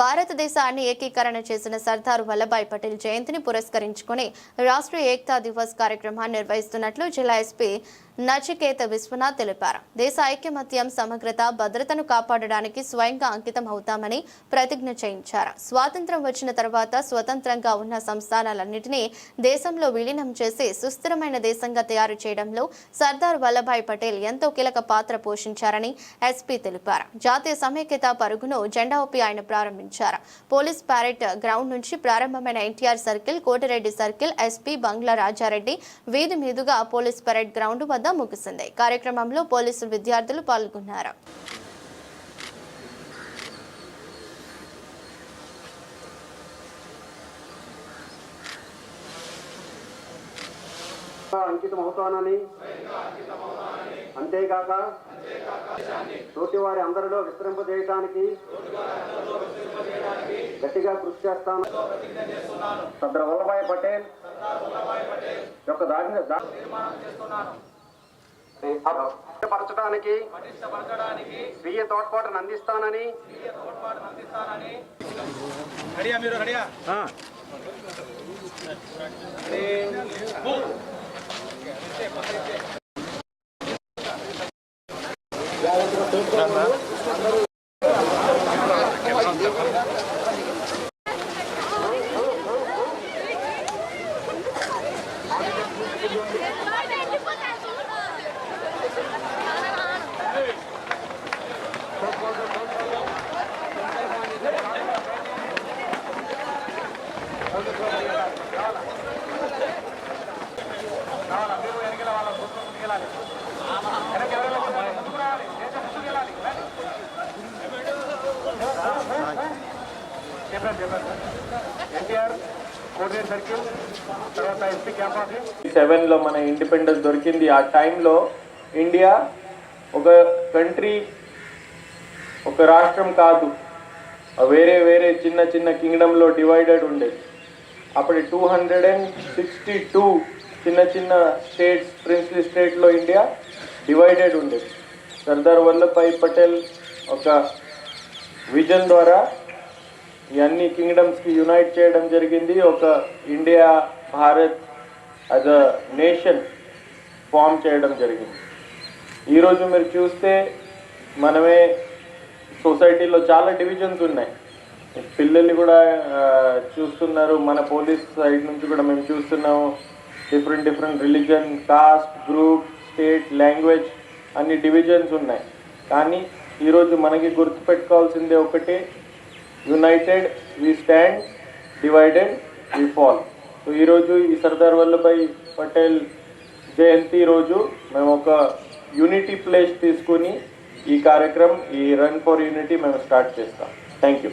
భారతదేశాన్ని ఏకీకరణ చేసిన సర్దార్ వల్లభాయ్ పటేల్ జయంతిని పురస్కరించుకుని రాష్ట్రీయ ఏకతా దివస్ కార్యక్రమాన్ని నిర్వహిస్తున్నట్లు జిల్లా ఎస్పీ నచికేత విశ్వనాథ్ తెలిపారు. దేశ ఐక్యమత్యం సమగ్రత భద్రతను కాపాడడానికి స్వయంగా అంకితం అవుతామని ప్రతిజ్ఞ చేయించారు. స్వాతంత్ర్యం వచ్చిన తర్వాత స్వతంత్రంగా ఉన్న సంస్థానాలన్నింటినీ దేశంలో విలీనం చేసి సుస్థిరమైన దేశంగా తయారు చేయడంలో సర్దార్ వల్లభాయ్ పటేల్ ఎంతో కీలక పాత్ర పోషించారని ఎస్పీ తెలిపారు. జాతీయ సమైక్యత పరుగును జెండా ఊపి ఆయన ప్రారంభించారు. పోలీస్ ప్యారెడ్ గ్రౌండ్ నుంచి ప్రారంభమైన NTR circle Kotireddy circle SP bungalow Rajareddy వీధి మీదుగా పోలీస్ పరేడ్ గ్రౌండ్ వద్ద ముగిసింది. కార్యక్రమంలో పోలీసు విద్యార్థులు పాల్గొన్నారు. అంకితం అవుతానని అంతేకాక తోటి వారి అందరిలో విస్తరింపజేయడానికి గట్టిగా కృషి చేస్తాను. సర్దార్ వల్లభాయ్ పటేల్ యొక్క దాడిని పరచడానికి స్వీయ తోడ్పాటును అందిస్తానని. రెడీయా మీరు రెడీయా అందరూ ఎన్టీఆర్ కోఆర్డినేట్ సర్కిల్ తర్వాత ఎస్పీ క్యాంప్ ఆఫీస్. సెవెన్లో మన ఇండిపెండెన్స్ దొరికింది. ఆ టైంలో ఇండియా ఒక కంట్రీ ఒక రాష్ట్రం కాదు. వేరే వేరే చిన్న చిన్న కింగ్డమ్లో డివైడెడ్ ఉండేది అప్పుడు two hundred and sixty two చిన్న చిన్న స్టేట్స్ ప్రిన్స్లీ స్టేట్లో ఇండియా డివైడెడ్ ఉండేది సర్దార్ వల్లభాయ్ పటేల్ ఒక విజన్ ద్వారా ఈ అన్ని కింగ్డమ్స్కి యునైట్ చేయడం జరిగింది. ఒక India Bharat as a nation form చేయడం జరిగింది. ఈరోజు మీరు చూస్తే మనమే సొసైటీలో చాలా డివిజన్స్ ఉన్నాయి. పిల్లలు కూడా చూస్తున్నారు. మన పోలీస్ సైడ్ నుంచి కూడా మేము చూస్తున్నాము. Different different religion caste group state language అన్ని డివిజన్స్ ఉన్నాయి. కానీ ఈరోజు మనకి గుర్తుపెట్టుకోవాల్సిందే ఒకటే. United we stand divided we fall so ఈరోజు ఈ సర్దార్ వల్లభాయ్ పటేల్ జయంతి రోజు మేము ఒక యూనిటీ ప్లేస్ తీసుకుని ఈ కార్యక్రమం ఈ రన్ ఫర్ యూనిటీ మేము స్టార్ట్ చేస్తాం. Thank you